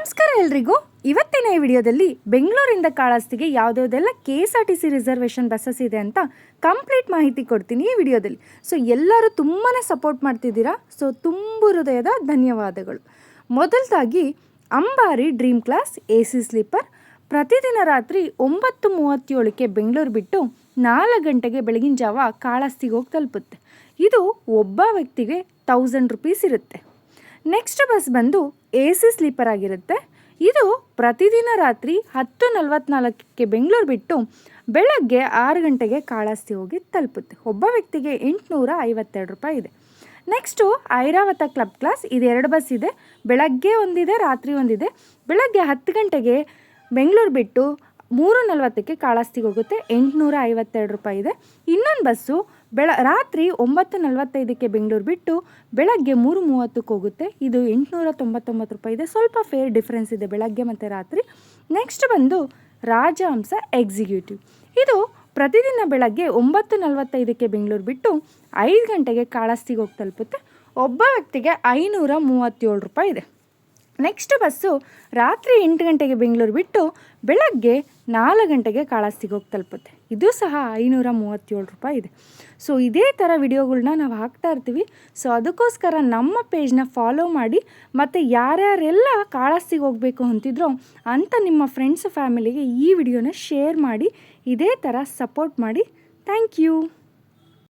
ನಮಸ್ಕಾರ ಎಲ್ರಿಗೂ. ಇವತ್ತಿನ ಈ ವಿಡಿಯೋದಲ್ಲಿ ಬೆಂಗಳೂರಿಂದ ಕಾಳಾಸ್ತಿಗೆ ಯಾವುದ್ಯಾವುದೆಲ್ಲ K S R T C reservation buses ಇದೆ ಅಂತ ಕಂಪ್ಲೀಟ್ ಮಾಹಿತಿ ಕೊಡ್ತೀನಿ ಈ ವಿಡಿಯೋದಲ್ಲಿ. ಸೊ ಎಲ್ಲರೂ ತುಂಬಾ ಸಪೋರ್ಟ್ ಮಾಡ್ತಿದ್ದೀರಾ? ಸೊ ತುಂಬ ಹೃದಯದ ಧನ್ಯವಾದಗಳು. ಮೊದಲದಾಗಿ, Ambari dream class A C sleeper ಪ್ರತಿದಿನ ರಾತ್ರಿ ಒಂಬತ್ತು ಮೂವತ್ತೇಳಕ್ಕೆ ಬೆಂಗಳೂರು ಬಿಟ್ಟು ನಾಲ್ಕು ಗಂಟೆಗೆ ಬೆಳಗಿನ ಜಾವ ಕಾಳಾಸ್ತಿಗೆ ಹೋಗಿ ತಲುಪುತ್ತೆ. ಇದು ಒಬ್ಬ ವ್ಯಕ್ತಿಗೆ ತೌಸಂಡ್ ರುಪೀಸ್ ಇರುತ್ತೆ. ನೆಕ್ಸ್ಟ್ ಬಸ್ ಬಂದು ಎ ಸಿ ಸ್ಲೀಪರ್ ಆಗಿರುತ್ತೆ. ಇದು ಪ್ರತಿದಿನ ರಾತ್ರಿ ಹತ್ತು ನಲವತ್ನಾಲ್ಕಕ್ಕೆ ಬೆಂಗಳೂರು ಬಿಟ್ಟು ಬೆಳಗ್ಗೆ ಆರು ಗಂಟೆಗೆ ಕಾಳಾಸ್ತಿ ಹೋಗಿ ತಲುಪುತ್ತೆ. ಒಬ್ಬ ವ್ಯಕ್ತಿಗೆ ಎಂಟುನೂರ ಐವತ್ತೆರಡು ರೂಪಾಯಿ ಇದೆ. ನೆಕ್ಸ್ಟು ಐರಾವತ ಕ್ಲಬ್ ಕ್ಲಾಸ್ ಇದು ಎರಡು ಬಸ್ ಇದೆ. ಬೆಳಗ್ಗೆ ಒಂದಿದೆ, ರಾತ್ರಿ ಒಂದಿದೆ. ಬೆಳಗ್ಗೆ ಹತ್ತು ಗಂಟೆಗೆ ಬೆಂಗಳೂರು ಬಿಟ್ಟು ಮೂರು ನಲವತ್ತಕ್ಕೆ ಕಾಳಾಸ್ತಿಗೆ ಹೋಗುತ್ತೆ. ಎಂಟುನೂರ ಐವತ್ತೆರಡು ರೂಪಾಯಿ ಇದೆ. ಇನ್ನೊಂದು ಬಸ್ಸು ಬೆಳ, ರಾತ್ರಿ ಒಂಬತ್ತು ನಲವತ್ತೈದಕ್ಕೆ ಬೆಂಗಳೂರು ಬಿಟ್ಟು ಬೆಳಗ್ಗೆ ಮೂರು ಮೂವತ್ತಕ್ಕೆ ಹೋಗುತ್ತೆ. ಇದು ಎಂಟುನೂರ ತೊಂಬತ್ತೊಂಬತ್ತು ರೂಪಾಯಿ ಇದೆ. ಸ್ವಲ್ಪ ಫೇರ್ ಡಿಫ್ರೆನ್ಸ್ ಇದೆ ಬೆಳಗ್ಗೆ ಮತ್ತು ರಾತ್ರಿ. ನೆಕ್ಸ್ಟ್ ಬಂದು ರಾಜಹಂಸ ಎಕ್ಸಿಕ್ಯೂಟಿವ್ ಇದು ಪ್ರತಿದಿನ ಬೆಳಗ್ಗೆ ಒಂಬತ್ತು ನಲವತ್ತೈದಕ್ಕೆ ಬೆಂಗಳೂರು ಬಿಟ್ಟು ಐದು ಗಂಟೆಗೆ ಕಾಳಾಸ್ತಿಗೆ ಹೋಗಿ ತಲುಪುತ್ತೆ. ಒಬ್ಬ ವ್ಯಕ್ತಿಗೆ ಐನೂರ ಮೂವತ್ತೇಳು ರೂಪಾಯಿ ಇದೆ. ನೆಕ್ಸ್ಟ್ ಬಸ್ಸು ರಾತ್ರಿ ಎಂಟು ಗಂಟೆಗೆ ಬೆಂಗಳೂರು ಬಿಟ್ಟು ಬೆಳಗ್ಗೆ ನಾಲ್ಕು ಗಂಟೆಗೆ ಕಾಳಾಸ್ತಿಗೆ ಹೋಗಿ ತಲುಪುತ್ತೆ. ಇದು ಸಹ ಐನೂರ ಮೂವತ್ತೇಳು ರೂಪಾಯಿ ಇದೆ. ಸೊ ಇದೇ ಥರ ವಿಡಿಯೋಗಳನ್ನ ನಾವು ಹಾಕ್ತಾ ಇರ್ತೀವಿ. ಸೊ ಅದಕ್ಕೋಸ್ಕರ ನಮ್ಮ ಪೇಜ್ನ ಫಾಲೋ ಮಾಡಿ ಮತ್ತು ಯಾರ್ಯಾರೆಲ್ಲ ಕಾಳಾಸ್ತಿಗೆ ಹೋಗಬೇಕು ಅಂತಿದ್ರೋ ಅಂಥ ನಿಮ್ಮ ಫ್ರೆಂಡ್ಸ್ ಫ್ಯಾಮಿಲಿಗೆ ಈ ವಿಡಿಯೋನ ಶೇರ್ ಮಾಡಿ, ಇದೇ ಥರ ಸಪೋರ್ಟ್ ಮಾಡಿ. Thank you